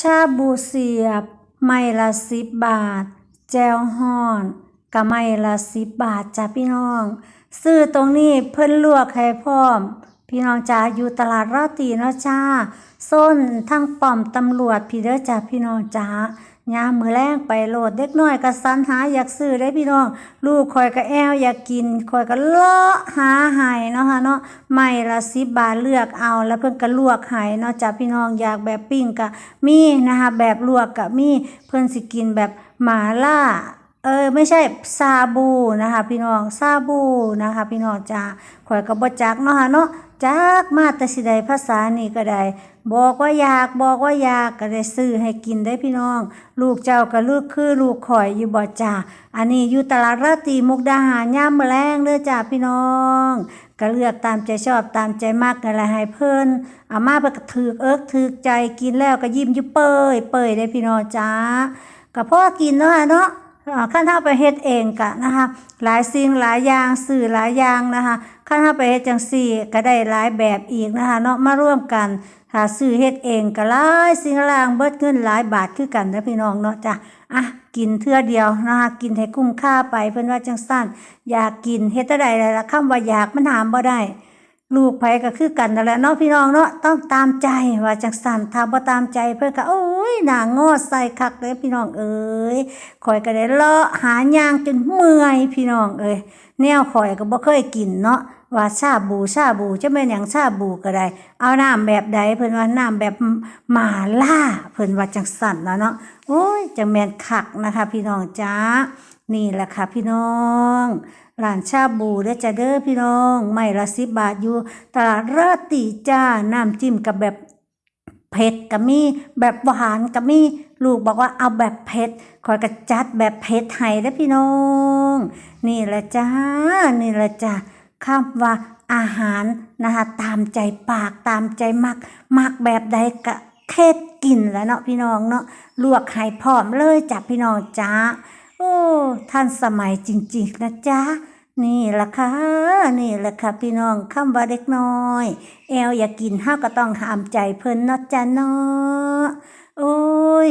ชาบูเสียบ ไม่ละสิบบาท แจวห้อนก็ไม่ละสิบบาทจ้าพี่น้อง ซื้อตรงนี้เพิ่นลวกให้พร้อม พี่น้องจ้าอยู่ตลาดราตรีเนาะจ้าส้นทั้งป้อมตำรวจพี่เด้อจ้าพี่น้องจ้า ยามมือแรงไปโหลดเด็กน้อยก็สันหาอยากซื้อได้พี่น้อง ลูกคอยก็แอวอยากกินคอยก็เลาะหาหายเนาะค่ะเนาะไม่ละสิบบาทเลือกเอาแล้วเพิ่นก็ลวกหายเนาะจ้าพี่น้องอยากแบบปิ้งก็มีนะคะแบบลวกก็มีเพิ่นสิกินแบบหมาล่า เออไม่ใช่ซาบูนะคะพี่น้องซาบูนะคะพี่น้องจ้าข่อยก็บ่จักเนาะค่ะเนาะจักมาแต่สิใดภาษานี่ก็ได้บอกว่าอยากบอกว่าอยากก็ได้ซื้อให้กินได้พี่น้อง ลูกเจ้าก็ลูกคือลูกข่อยอยู่บ่จ้าอันนี้อยู่ตลาดราตีมุกดาหารยามมื้อแลงเด้อจ้าพี่น้องก็เลือกตามใจชอบตามใจมักนั่นละให้เพิ่นอามาเพิ่นก็ถูกเอิกถูกใจกินแล้วก็ยิ้มยู่เปยเปยได้พี่น้องจ้าก็พ่อกินเนาะเนาะ ขั้นถ้าไปเฮ็ดเองกะนะคะ หลายสิ่งหลายอย่างสื่อหลายอย่างนะคะขั้นถ้าไปเฮ็ดจังซี่ก็ได้หลายแบบอีกนะคะเนาะมาร่วมกันถ้าซื้อเฮ็ดเองก็หลายสิ่งหลายอย่างเบิดเงินหลายบาทคือกันนะพี่น้องเนาะจ้ะอะกินเทื่อเดียวนะคะกินให้คุ้มค่าไปเพิ่นว่าจังซั่นอยากกินเฮ็ดแต่ใดล่ะคำว่าอยากมันหามบ่ได้ ลูกไผก็คือกันนั่นแหละเนาะพี่น้องเนาะต้องตามใจว่าจังสันถ้าบ่ตามใจเพิ่อนก็โอ้ยหน้างอใส่คักเลยพี่น้องเอ้ยข่อยก็ได้เลาะหายางจนเมื่อยพี่น้องเอ้ยแนวข่อยก็บ่เคยกินเนาะว่าชาบูชาบูจะแม่นหยังชาบูก็ได้ เอาน้ำแบบใดเพิ่นว่าน้ำแบบหมาล่าเพิ่นว่าจังสั่นนะเนาะโอ้ยจังแม่นคักนะคะ พี่น้องจ้านี่แหละค่ะพี่น้อง ร้านชาบูเด้อจ้าเด้อพี่น้อง ไม่ละสิบบาทอยู่ตลาดราตีจ้าน้ำจิ้มกับแบบเผ็ดก็มีแบบหวานก็มีลูกบอกว่าเอาแบบเผ็ดคอยกระจัดแบบเผ็ดให้เด้อพี่น้อง นี่แหละจ้า นี่แหละจ้าคำว่าอาหารนะคะตามใจปากตามใจมัก มักแบบใดก็เค็ดกินแล้วเนาะพี่น้องเนาะลวกให้พร้อมเลยจ้ะพี่น้องจ้า โอ้ท่านสมัยจริง ๆ นะจ๊ะ นี่ละค่ะ นี่แหละค่ะ พี่น้องคำว่าเด็กน้อย แอลอยากกินห้าก็ต้องหามใจเพิ่นเนาะจ้ะเนาะโอ้ย